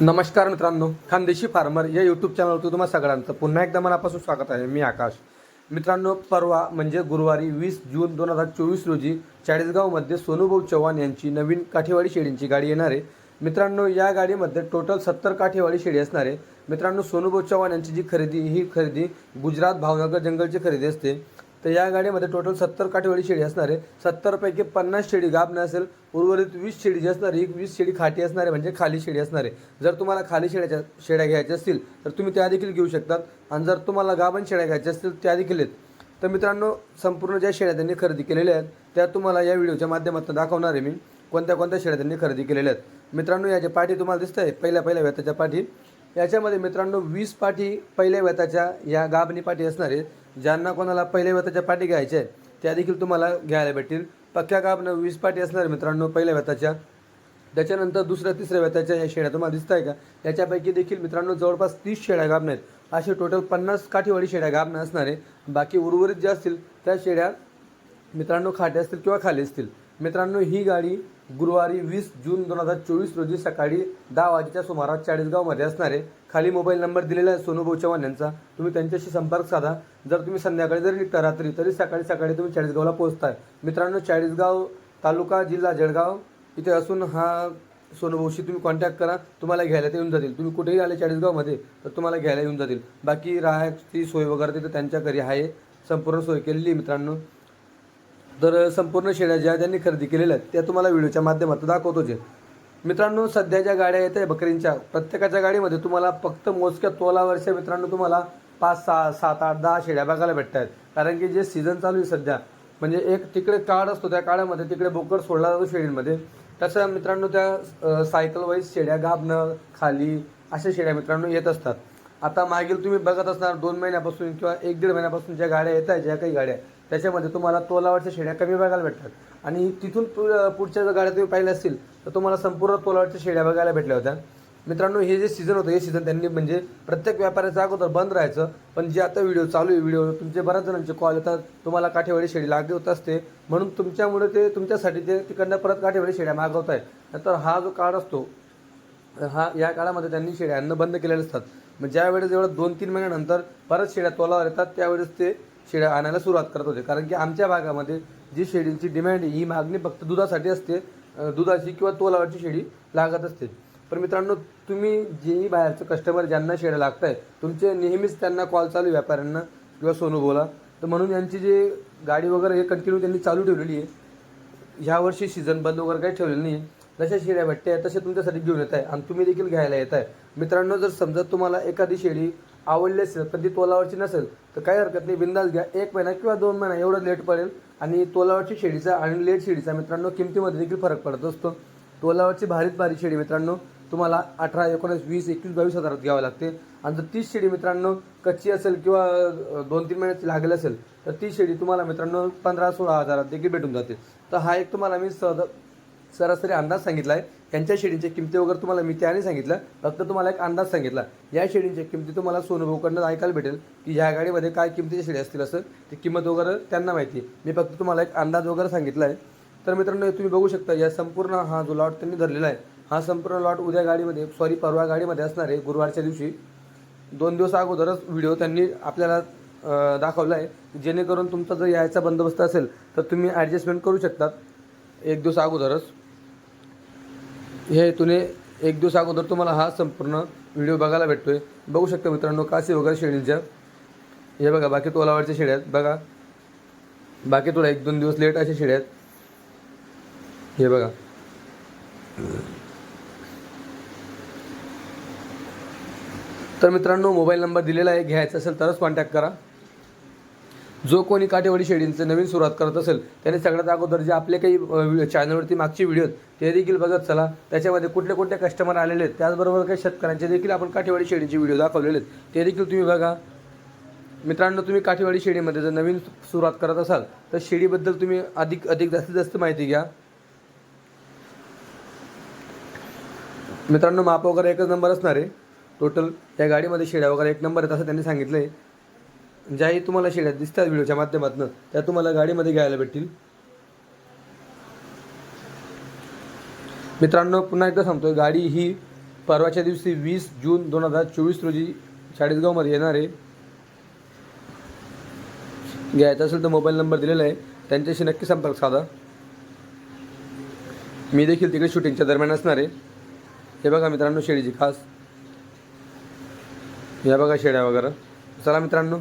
नमस्कार मित्रांनो खानदेशी फार्मर या यूट्यूब चॅनलवरती तुम्हाला सगळ्यांचं पुन्हा एकदा मनापासून स्वागत आहे. मी आकाश. मित्रांनो परवा म्हणजे गुरुवारी वीस जून दोन हजार चोवीस रोजी चाळीसगावमध्ये सोनूभाऊ चव्हाण यांची नवीन काठीवाडी शेळींची गाडी येणार आहे. मित्रांनो या गाडीमध्ये टोटल सत्तर काठीवाडी शेळी असणार आहे. मित्रांनो सोनूभाऊ चव्हाण यांची जी खरेदी ही खरेदी गुजरात भावनगर जंगलची खरेदी असते. तर या गाडीमध्ये टोटल सत्तर काठीवाडी शेळी असणार आहे. सत्तरपैकी पन्नास शेळी गाभण असेल उर्वरित वीस शेळी जी असणार एक ही वीस शेळी खाटी असणार आहे म्हणजे खाली शेळी असणार आहे. जर तुम्हाला खाली शेळ्याच्या शेळ्या घ्यायच्या असतील तर तुम्ही त्या देखील घेऊ शकतात. आणि जर तुम्हाला गाभण शेळ्या घ्यायच्या असतील त्या देखील आहेत. तर मित्रांनो संपूर्ण ज्या शेळ्या त्यांनी खरेदी केलेल्या आहेत त्या तुम्हाला या व्हिडिओच्या माध्यमातून दाखवणार आहे मी. कोणत्या कोणत्या शेळ्या त्यांनी खरेदी केलेल्या आहेत. मित्रांनो याच्या पाठी तुम्हाला दिसत आहे पहिल्या पहिल्या व्यताच्या पाठी याच्यामध्ये मित्रांनो वीस पाठी पहिल्या व्यताच्या या गाभणी पाठी असणार आहेत. ज्यांना कोणाला पहिल्या व्यताच्या पाठी घ्यायच्या आहेत त्या देखील तुम्हाला घ्यायला भेटतील. पक्क्या गाभणं वीस पाठी असणार आहे मित्रांनो पहिल्या व्यताच्या त्याच्यानंतर दुसऱ्या तिसऱ्या व्यताच्या या शेळ्या तुम्हाला दिसत आहे का? याच्यापैकी देखील मित्रांनो जवळपास तीस शेळ्या गाभण आहेत. असे टोटल पन्नास काठीवाडी शेळ्या गाभणं असणार आहे बाकी उर्वरित ज्या असतील त्या शेळ्या मित्रांनो खाटे असतील किंवा खाली असतील. मित्रांनो ही गाडी गुरुवारी वीस जून दोन हजार चोवीस रोजी सकाळी दहा वाजेच्या सुमारास चाळीसगावमध्ये असणारे खाली मोबाईल नंबर दिलेला आहे सोनूभाऊ चव्हाण यांचा. तुम्ही त्यांच्याशी संपर्क साधा. जर तुम्ही संध्याकाळी जरी निघता रात्री तरी सकाळी सकाळी तुम्ही चाळीसगावला पोहोचताय. मित्रांनो चाळीसगाव तालुका जिल्हा जळगाव इथे असून हा सोनूभाऊशी तुम्ही कॉन्टॅक्ट करा. तुम्हाला घ्यायला ते येऊन जातील. तुम्ही कुठेही आले चाळीसगावमध्ये तर तुम्हाला घ्यायला येऊन जातील. बाकी राहायची सोय वगैरे तिथं त्यांच्या घरी आहे. संपूर्ण सोय केलेली आहे मित्रांनो. तर संपूर्ण शेळ्या ज्या त्यांनी खरेदी केलेल्या आहेत त्या तुम्हाला व्हिडिओच्या माध्यमातून दाखवतो जे. मित्रांनो सध्या ज्या गाड्या येत आहे बकरींच्या. प्रत्येकाच्या गाडीमध्ये तुम्हाला फक्त मोजक्या तोलावरच्या मित्रांनो तुम्हाला पाच सहा सात आठ दहा शेड्या बघायला भेटत आहेत कारण की जे सीझन चालू आहे सध्या म्हणजे एक तिकडे काळ असतो त्या काळामध्ये तिकडे बोकड सोडला जातो शेळींमध्ये तसं मित्रांनो त्या सायकल वाईज शेड्या गाबणं खाली अशा शेड्या मित्रांनो येत असतात. आता मागील तुम्ही बघत असणार दोन महिन्यापासून किंवा एक दीड महिन्यापासून ज्या गाड्या येत आहेत ज्या काही गाड्या त्याच्यामध्ये तुम्हाला तोलावरच्या शेड्या कमी बघायला भेटतात. आणि तिथून पु- पुढच्या जर गाड्या तुम्ही पाहिल्या असतील तर तुम्हाला संपूर्ण तोलावरच्या शेळ्या बघायला भेटल्या होत्या. मित्रांनो हे जे सीझन होतं हे सीझन त्यांनी म्हणजे प्रत्येक व्यापाऱ्याचं अगोदर बंद राहायचं. पण जे आता व्हिडिओ चालू आहे व्हिडिओ तुमचे बऱ्याच जणांचे कॉल येतात. तुम्हाला काठेवाडी शेळी लागली होत असते. म्हणून तुमच्यामुळे ते तुमच्यासाठी ते तिकडनं परत काठेवाडी शेड्या मागवत आहेत नंतर हा जो काळ असतो हा या काळामध्ये त्यांनी शेळ्या अन्न बंद केलेले असतात. मग ज्या वेळेस एवढं दोन तीन महिन्यानंतर परत शेळ्या तोलावर येतात त्यावेळेस ते शेळ्या आणायला सुरुवात करत होते. कारण की आमच्या भागामध्ये जी शेळींची डिमांड आहे ही मागणी फक्त दुधासाठी असते. दुधाची किंवा तोलावरची शेळी लागत असते. पण मित्रांनो तुम्ही जेही बाहेरचं कस्टमर ज्यांना शेळ्या लागत आहे तुमचे नेहमीच त्यांना कॉल चालू व्यापाऱ्यांना किंवा सोनू बोला तर म्हणून यांची जी गाडी वगैरे हे कंटिन्यू त्यांनी चालू ठेवलेली आहे. ह्या वर्षी सीझन बंद वगैरे काही ठेवलेलं नाही जशा शेळ्या भेटते तसे तुमच्यासाठी घेऊन येत आहे आणि तुम्ही देखील घ्यायला येत आहे मित्रांनो जर समजा तुम्हाला एखादी शेळी आवडली असेल पण ती तोलावरची नसेल तर काही हरकत नाही बिंदास घ्या. एक महिना किंवा दोन महिना एवढं लेट पडेल आणि तोलावरची शेळीचा आणि लेट शेळीचा मित्रांनो किमतीमध्ये देखील फरक पडत असतो. तोलावरची भारीत भारी शेळी मित्रांनो तुम्हाला अठरा एकोणीस वीस एकवीस बावीस हजारात घ्यावं लागते. आणि जर तीस शेळी मित्रांनो कच्ची असेल किंवा दोन तीन महिन्याची लागेल असेल तर ती शेळी तुम्हाला मित्रांनो पंधरा सोळा हजारात देखील भेटून जाते. तर हा एक तुम्हाला मी सहज सरासरी अंदाज सांगितला आहे यांच्या शेळींच्या किमती वगैरे तुम्हाला मी त्याने सांगितलं. फक्त तुम्हाला एक अंदाज सांगितला. या शेळींच्या किमती तुम्हाला सोनूभाऊकडनं ऐकायला भेटेल की ह्या गाडीमध्ये काय किमतीच्या शेळी असतील असं. ती किंमत वगैरे त्यांना माहिती आहे. मी फक्त तुम्हाला एक अंदाज वगैरे सांगितला आहे तर मित्रांनो हे तुम्ही बघू शकता या संपूर्ण हा जो लॉट त्यांनी धरलेला आहे हा संपूर्ण लॉट उद्या गाडीमध्ये सॉरी परवा गाडीमध्ये असणार आहे गुरुवारच्या दिवशी. दोन दिवस अगोदरच व्हिडिओ त्यांनी आपल्याला दाखवला आहे जेणेकरून तुमचा जर यायचा बंदोबस्त असेल तर तुम्ही ॲडजस्टमेंट करू शकतात. एक दिवस अगोदरच. हे हेतूने एक दिवस अगोदर तुम्हाला हा संपूर्ण व्हिडिओ बघायला भेटतो आहे बघू शकता मित्रांनो कासे वगैरे शेळींच्या. हे बघा बाकी तोलावरच्या शेड्या आहेत. बघा बाकी थोडा एक दोन दिवस लेट अशा शेड्या आहेत. हे बघा. तर मित्रांनो मोबाईल नंबर दिलेला आहे. घ्यायचा असेल तरच कॉन्टॅक्ट करा. जो कोणी काठेवाडी शेळींचं नवीन सुरुवात करत असेल त्याने सगळ्यात अगोदर जे आपले काही चॅनलवरती मागचे व्हिडिओ ते देखील बघत चला. त्याच्यामध्ये कुठले कुठले कस्टमर आलेले आहेत त्याचबरोबर काही शेतकऱ्यांचे देखील आपण काठेवाडी शेडीचे व्हिडिओ दाखवलेले आहेत. ते देखील तुम्ही बघा. मित्रांनो तुम्ही काठेवाडी शेडीमध्ये जर नवीन सुरुवात करत असाल तर शेडीबद्दल तुम्ही अधिक अधिक जास्तीत जास्त माहिती घ्या. मित्रांनो माप वगैरे एकच नंबर असणार आहे. टोटल या गाडीमध्ये शेड्या वगैरे एक नंबर आहेत असं त्यांनी सांगितलं आहे ज्याही तुम्हाला शेड्यात दिसतात व्हिडिओच्या माध्यमातून त्या तुम्हाला गाडीमध्ये घ्यायला भेटतील. मित्रांनो पुन्हा एकदा सांगतोय गाडी ही परवाच्या दिवशी वीस जून दोन हजार चोवीस रोजी चाळीसगावमध्ये येणार आहे. घ्यायचं असेल तर मोबाईल नंबर दिलेला आहे. त्यांच्याशी नक्की संपर्क साधा. मी देखील तिकडे शूटिंगच्या दरम्यान असणार आहे. हे बघा मित्रांनो शेळीची खास. या बघा शेड्या वगैरे. चला मित्रांनो